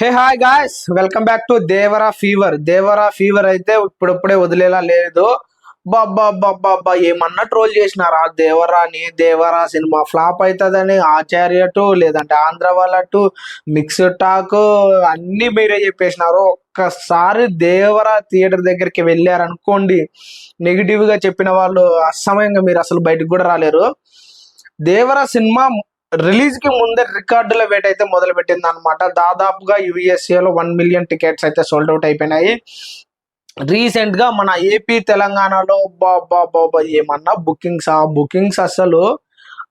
Hey hi guys. Welcome back to Devara fever. Devara fever అయితే ఇప్పుడప్పుడే వదిలేలా లేదు. బాబ్బా ఏమన్నా ట్రోల్ చేసినారా? దేవరాని దేవరా సినిమా ఫ్లాప్ అవుతుందని ఆచార్య టు లేదంటే ఆంధ్ర వాళ్ళ టు మిక్స్ టాక్ అన్ని మీరే చెప్పేసినారు. ఒక్కసారి దేవరా థియేటర్ దగ్గరికి వెళ్ళారనుకోండి నెగిటివ్గా చెప్పిన వాళ్ళు అసమయంగా మీరు అసలు బయటకు కూడా రాలేరు. దేవరా సినిమా రిలీజ్కి ముందే రికార్డుల వేట అయితే మొదలు పెట్టింది అనమాట దాదాపుగా యుఎస్ఏలో వన్ మిలియన్ టికెట్స్ అయితే సోల్డ్ అవుట్ అయిపోయినాయి. రీసెంట్గా మన ఏపీ తెలంగాణలో బాబా బాబా ఏమన్నా బుకింగ్స్ ఆ బుకింగ్స్ అసలు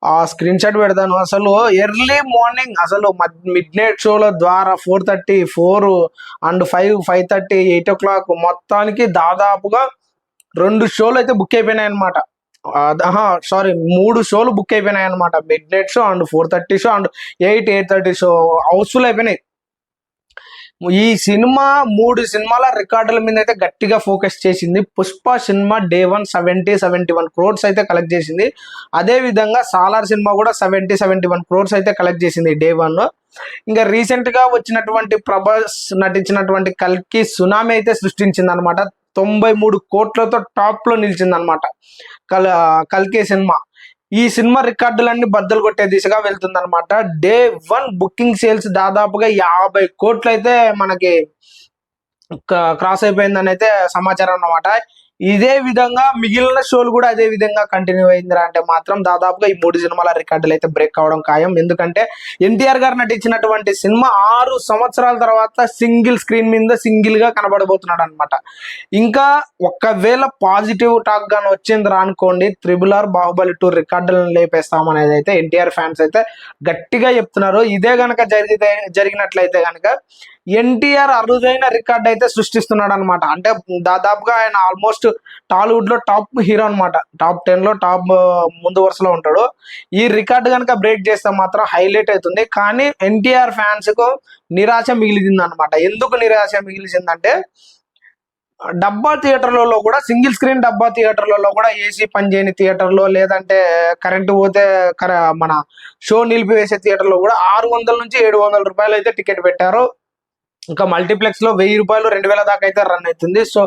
ఆ స్క్రీన్ షాట్ పెడతాను. అసలు ఎర్లీ మార్నింగ్ అసలు మిడ్ నైట్ షోల ద్వారా four thirty four and five five thirty eight o'clock మొత్తానికి దాదాపుగా రెండు షోలు అయితే బుక్ అయిపోయినాయి అనమాట సారీ మూడు షోలు బుక్ అయిపోయినాయి అనమాట midnight show and four thirty show and eight eight thirty show housefull అయిపోయినాయి. ఈ సినిమా మూడు సినిమాల రికార్డుల మీద అయితే గట్టిగా ఫోకస్ చేసింది. Pushpa cinema day one seventy seventy one crores అయితే కలెక్ట్ చేసింది. అదే విధంగా సాలార్ సినిమా కూడా సెవెంటీ సెవెంటీ వన్ క్రోడ్స్ అయితే కలెక్ట్ చేసింది డే వన్లో ఇంకా రీసెంట్గా వచ్చినటువంటి ప్రభాస్ నటించినటువంటి కల్కి సునామీ అయితే సృష్టించింది అనమాట తొంభై మూడు కోట్లతో టాప్లో నిలిచింది అనమాట కల్ కల్కే సినిమా. ఈ సినిమా రికార్డులన్నీ బద్దలు కొట్టే దిశగా వెళ్తుంది అనమాట డే వన్ బుకింగ్ సేల్స్ దాదాపుగా యాభై కోట్లు అయితే మనకి క్రాస్ అయిపోయిందని అయితే సమాచారం అన్నమాట. ఇదే విధంగా మిగిలిన షోలు కూడా అదే విధంగా కంటిన్యూ అయిందిరా. అంటే మాత్రం దాదాపుగా ఈ మూడు సినిమాల రికార్డులు అయితే బ్రేక్ అవడం ఖాయం. ఎందుకంటే ఎన్టీఆర్ గారు నటించినటువంటి సినిమా ఆరు సంవత్సరాల తర్వాత సింగిల్ స్క్రీన్ మీద సింగిల్గా కనబడబోతున్నాడు అనమాట ఇంకా ఒకవేళ పాజిటివ్ టాక్ గాని వచ్చిందిరా అనుకోండి త్రిబుల్ ఆర్ బాహుబలి టూ రికార్డులను లేపేస్తామనేది అయితే ఎన్టీఆర్ ఫ్యాన్స్ అయితే గట్టిగా చెప్తున్నారు. ఇదే గనక జరిగితే జరిగినట్లయితే గనక ఎన్టీఆర్ అరుదైన రికార్డ్ అయితే సృష్టిస్తున్నాడు అనమాట అంటే దాదాపుగా ఆయన ఆల్మోస్ట్ టాలీవుడ్లో టాప్ హీరో అనమాట టాప్ టెన్లో టాప్ ముందు వరుసలో ఉంటాడు. ఈ రికార్డ్ కనుక బ్రేక్ చేస్తే మాత్రం హైలైట్ అవుతుంది. కానీ ఎన్టీఆర్ ఫ్యాన్స్కు నిరాశ మిగిలింది అనమాట ఎందుకు నిరాశ మిగిలిచిందంటే డబ్బా థియేటర్లలో కూడా సింగిల్ స్క్రీన్ డబ్బా థియేటర్లలో కూడా ఏసీ పనిచేయని థియేటర్లో లేదంటే కరెంటు పోతే మన షో నిలిపివేసే థియేటర్లో కూడా ఆరు వందల నుంచి ఏడు వందల రూపాయలు అయితే టికెట్ పెట్టారు. ఇంకా మల్టీప్లెక్స్లో వెయ్యి రూపాయలు రెండు వేల దాకా అయితే రన్ అవుతుంది. సో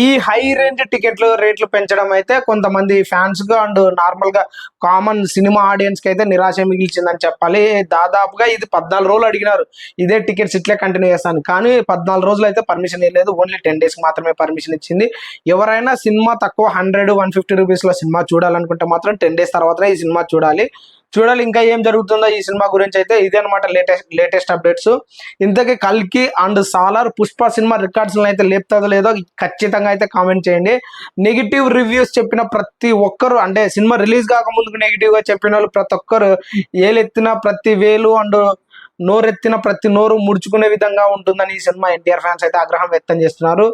ఈ హై రేంజ్ టికెట్లు రేట్లు పెంచడం అయితే కొంతమంది ఫ్యాన్స్గా అండ్ నార్మల్గా కామన్ సినిమా ఆడియన్స్కి అయితే నిరాశ మిగిల్చిందని చెప్పాలి. దాదాపుగా ఇది పద్నాలుగు రోజులు అడిగినారు. ఇదే టికెట్స్ ఇట్లే కంటిన్యూ చేస్తాను. కానీ పద్నాలుగు రోజులు అయితే పర్మిషన్ ఇవ్వలేదు. ఓన్లీ టెన్ డేస్ మాత్రమే పర్మిషన్ ఇచ్చింది. ఎవరైనా సినిమా తక్కువ హండ్రెడ్ వన్ ఫిఫ్టీ రూపీస్లో సినిమా చూడాలనుకుంటే మాత్రం టెన్ డేస్ తర్వాత ఈ సినిమా చూడాలి. చూడాలి ఇంకా ఏం జరుగుతుందో ఈ సినిమా గురించి అయితే ఇదే అనమాట లేటెస్ట్ లేటెస్ట్ అప్డేట్స్ ఇంతకీ కల్కి అండ్ సాలార్ పుష్ప సినిమా రికార్డ్స్ అయితే లేపుతుందో లేదో ఖచ్చితంగా అయితే కామెంట్ చేయండి. నెగిటివ్ రివ్యూస్ చెప్పిన ప్రతి ఒక్కరు అంటే సినిమా రిలీజ్ కాక నెగిటివ్గా గా చెప్పిన వాళ్ళు ప్రతి ఒక్కరు ఏలెత్తిన ప్రతి వేలు అండ్ నోరెత్తిన ప్రతి నోరు ముడుచుకునే విధంగా ఉంటుందని ఈ సినిమా ఎన్టీఆర్ ఫ్యాన్స్ అయితే ఆగ్రహం వ్యక్తం చేస్తున్నారు.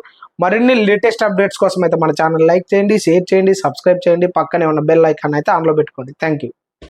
మరిన్ని లేటెస్ట్ అప్డేట్స్ కోసం అయితే మన ఛానల్ లైక్ చేయండి షేర్ చేయండి సబ్స్క్రైబ్ చేయండి. పక్కనే ఉన్న బెల్ ఐకాన్ అయితే ఆన్లో పెట్టుకోండి. Thank you